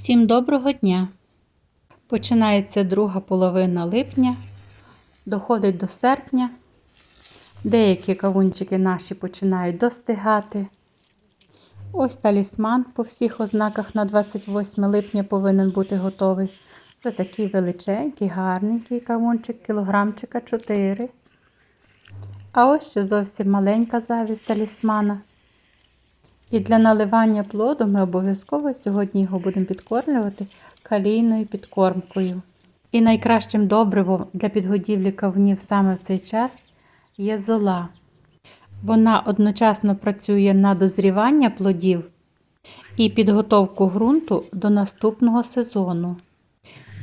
Всім доброго дня! Починається друга половина липня, доходить до серпня. Деякі кавунчики наші починають достигати. Ось талісман по всіх ознаках на 28 липня повинен бути готовий. Вже такий величенький, гарненький кавунчик, кілограмчика 4. А ось ще зовсім маленька завість талісмана. І для наливання плоду ми обов'язково сьогодні його будемо підкормлювати калійною підкормкою. І найкращим добривом для підгодівлі кавунів саме в цей час є зола. Вона одночасно працює на дозрівання плодів і підготовку ґрунту до наступного сезону.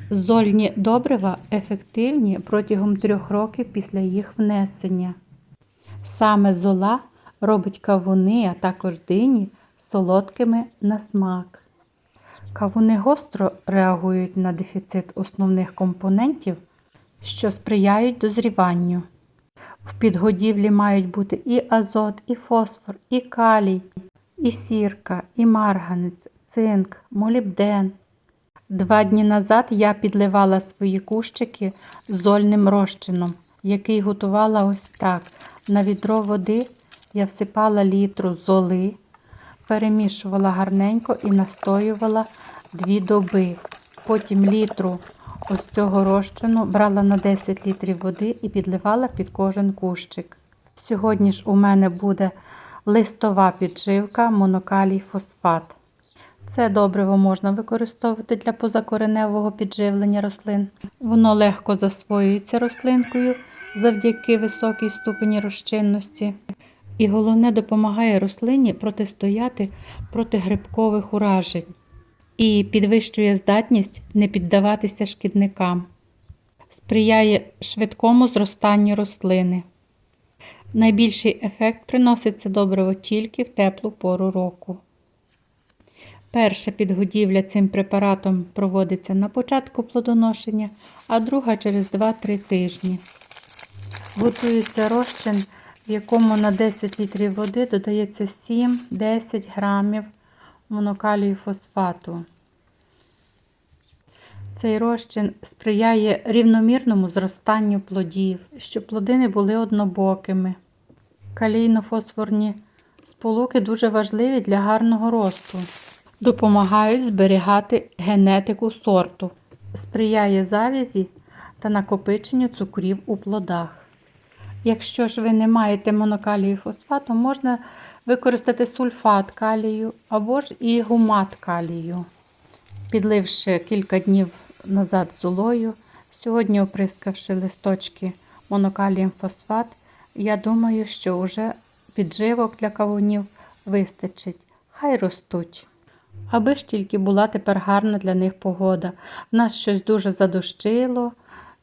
Зольні добрива ефективні протягом трьох років після їх внесення. Саме зола робить кавуни, а також дині солодкими на смак. Кавуни гостро реагують на дефіцит основних компонентів, що сприяють дозріванню. В підгодівлі мають бути і азот, і фосфор, і калій, і сірка, і марганець, цинк, молібден. Два дні назад я підливала свої кущики зольним розчином, який готувала ось так. На відро води я всипала літру золи, перемішувала гарненько і настоювала дві доби. Потім літру ось цього розчину брала на 10 літрів води і підливала під кожен кущик. Сьогодні ж у мене буде листова підживка монокалій фосфат. Це добриво можна використовувати для позакореневого підживлення рослин. Воно легко засвоюється рослинкою завдяки високій ступені розчинності. І головне допомагає рослині протистояти проти грибкових уражень і підвищує здатність не піддаватися шкідникам, сприяє швидкому зростанню рослини. Найбільший ефект приноситься добриво тільки в теплу пору року. Перша підгодівля цим препаратом проводиться на початку плодоношення, а друга через 2-3 тижні. Готується розчин, в якому на 10 літрів води додається 7-10 грамів монокалію фосфату. Цей розчин сприяє рівномірному зростанню плодів, щоб плоди не були однобокими. Калійно-фосфорні сполуки дуже важливі для гарного росту, допомагають зберігати генетику сорту, сприяє завязі та накопиченню цукрів у плодах. Якщо ж ви не маєте монокалію фосфату, можна використати сульфат калію або ж і гумат калію. Підливши кілька днів назад золою, сьогодні оприскавши листочки монокалієм фосфат, я думаю, що вже підживок для кавунів вистачить. Хай ростуть. Аби ж тільки була тепер гарна для них погода. В нас щось дуже задощило,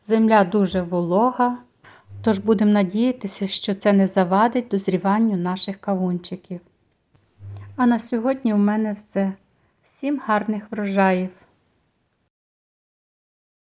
земля дуже волога. Тож будемо надіятися, що це не завадить дозріванню наших кавунчиків. А на сьогодні у мене все. Всім гарних врожаїв!